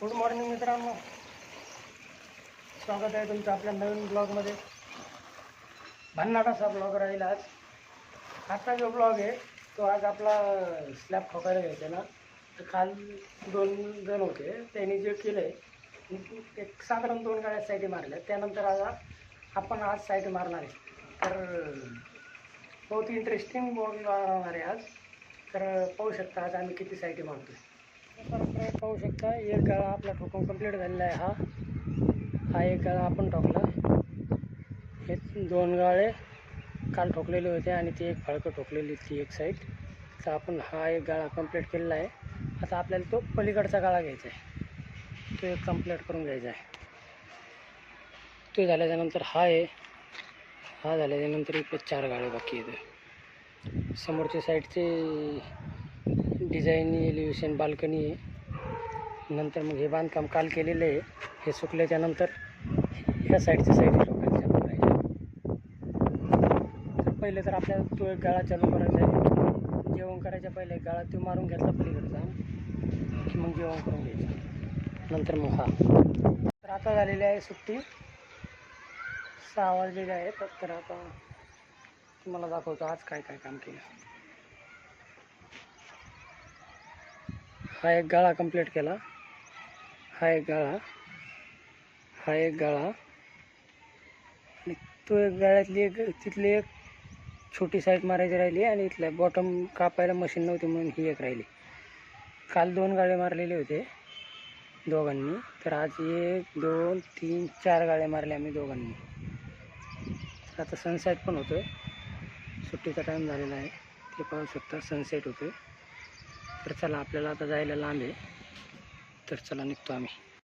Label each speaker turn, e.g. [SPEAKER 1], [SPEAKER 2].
[SPEAKER 1] Good morning मित्रांनो. स्वागत आहे तुमचं आपल्या नवीन ब्लॉगमध्ये भन्नाटाचा ब्लॉग राहील आज. आजचा जो ब्लॉग आहे तो आज आपला स्लॅब ठोकायला घ्यायचा ना. तर काल दोन जण होते. त्यांनी जे केलं आहे एक साधारण दोन गाड्या साईटी मारल्या त्यानंतर आज आपण आज साईड मारणार आहे. तर बहुत इंटरेस्टिंग ब्लॉग राहणार आहे आज. तर पाहू शकता आज आम्ही किती साईटी मारतो आहे तुम्ही पाहू शकता. एक गाळा आपला ठोकून कंप्लीट झालेला आहे हा. हा एक गाळा आपण ठोकला. हे दोन गाळे काल ठोकलेले होते आणि ती एक फळकं ठोकलेली ती एक साईड तर आपण हा एक गाळा कंप्लीट केलेला आहे. आता आपल्याला तो पलीकडचा गाळा घ्यायचा आहे. तो एक कंप्लीट करून घ्यायचा आहे. तो झाल्याच्यानंतर हा आहे. हा झाल्याच्यानंतर इकडे चार गाळे बाकी आहेत. समोरच्या साईडचे डिझाईन एलिव्हेशन बाल्कनी आहे. नंतर मग हे बांधकाम काल केलेलं आहे. हे सुकल्याच्यानंतर ह्या साईडच्या साईड लोकांच्या तर पहिले तर आपल्या तो एक गाळा चालू करायचा आहे जेवण करायच्या पहिले गाळा तो मारून घेतला पलीकडचा. की मग जेवण करून घ्यायचं. नंतर मग हा. तर आता झालेली आहे सुट्टी. सहा वाजलेले आहेत तर आता तुम्हाला दाखवतो आज काय काय काम केलं. हा एक गाळा कंप्लीट केला. हा एक गाळा. हा एक गाळा. आणि तो एक गाळ्यातली एक तिथली एक छोटी साईड मारायची राहिली आणि इथल्या बॉटम कापायला मशीन नव्हती म्हणून ही एक राहिली. काल दोन गाळे मारलेले होते दोघांनी. तर आज एक दोन तीन चार गाळे मारले आम्ही दोघांनी. आता सनसेट पण होतो आहे सुट्टीचा टाईम झालेला आहे. ते पाहू शकता सनसेट होतो आहे तर चला आपल्याला आता जायला लांब आहे. तर चला निघतो आम्ही.